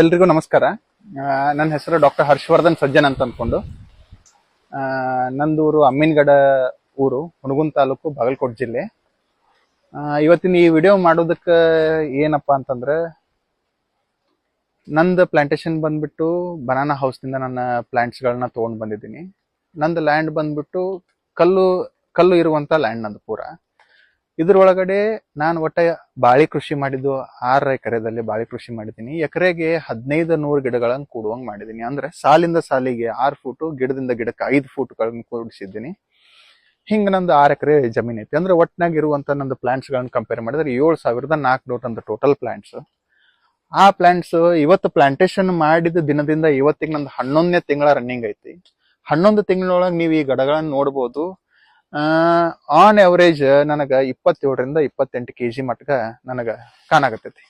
ಎಲ್ರಿಗೂ ನಮಸ್ಕಾರ. ನನ್ನ ಹೆಸರು ಡಾಕ್ಟರ್ ಹರ್ಷವರ್ಧನ್ ಸಜ್ಜನ್ ಅಂತ ಅಂದ್ಕೊಂಡು ನಂದೂರು ಅಮ್ಮಿನಗಡ ಊರು, ಹುಣಗುನ್ ತಾಲೂಕು ಬಾಗಲಕೋಟೆ ಜಿಲ್ಲೆ. ಇವತ್ತಿನ ಈ ವಿಡಿಯೋ ಮಾಡೋದಕ್ಕೆ ಏನಪ್ಪಾ ಅಂತಂದ್ರೆ, ನಂದು ಪ್ಲಾಂಟೇಶನ್ ಬಂದ್ಬಿಟ್ಟು ಬನಾನಾ ಹೌಸ್ನಿಂದ ನನ್ನ ಪ್ಲಾಂಟ್ಸ್ಗಳನ್ನ ತೊಗೊಂಡು ಬಂದಿದ್ದೀನಿ. ನಂದು ಲ್ಯಾಂಡ್ ಬಂದ್ಬಿಟ್ಟು ಕಲ್ಲು ಕಲ್ಲು ಇರುವಂತ ಲ್ಯಾಂಡ್ ನಂದು ಪೂರ. ಇದ್ರೊಳಗಡೆ ನಾನು ಒಟ್ಟ ಬಾಳಿ ಕೃಷಿ ಮಾಡಿದ್ದು ಆರು ಎಕರೆದಲ್ಲಿ ಬಾಳಿ ಕೃಷಿ ಮಾಡಿದ್ದೀನಿ. ಎಕರೆಗೆ ಹದಿನೈದು ನೂರು ಗಿಡಗಳನ್ನು ಕೂಡುವಂಗ್ ಮಾಡಿದ್ದೀನಿ. ಅಂದ್ರೆ ಸಾಲಿಂದ ಸಾಲಿಗೆ ಆರು ಫೂಟು, ಗಿಡದಿಂದ ಗಿಡಕ್ಕೆ ಐದು ಫೂಟ್ಗಳನ್ನು ಕೂಡಿಸಿದ್ದೀನಿ. ಹಿಂಗೆ ನಂದು ಆರು ಎಕರೆ ಜಮೀನ್ ಐತಿ. ಅಂದ್ರೆ ಒಟ್ನಾಗ ಇರುವಂತ ನಂದು ಪ್ಲಾಂಟ್ಸ್ ಗಳನ್ನ ಕಂಪೇರ್ ಮಾಡಿದ್ರೆ ಏಳು ಸಾವಿರದ ನಾಲ್ಕುನೂರು ನಂದು ಟೋಟಲ್ ಪ್ಲಾಂಟ್ಸ್ ಆ ಪ್ಲಾಂಟ್ಸ್ ಇವತ್ತು ಪ್ಲಾಂಟೇಶನ್ ಮಾಡಿದ ದಿನದಿಂದ ಇವತ್ತಿಗೆ ನಂದು ಹನ್ನೊಂದನೇ ತಿಂಗಳ ರನ್ನಿಂಗ್ ಐತಿ. ಹನ್ನೊಂದು ತಿಂಗಳೊಳಗೆ ನೀವು ಈ ಗಿಡಗಳನ್ನ ನೋಡ್ಬೋದು. ಆನ್ ಎವರೇಜ್ ನನಗೆ ಇಪ್ಪತ್ತೇಳರಿಂದ ಇಪ್ಪತ್ತೆಂಟು ಕೆ ಜಿ ಮಟ್ಟ ನನಗೆ ಕಾಣಾಕತ್ತೈತಿ.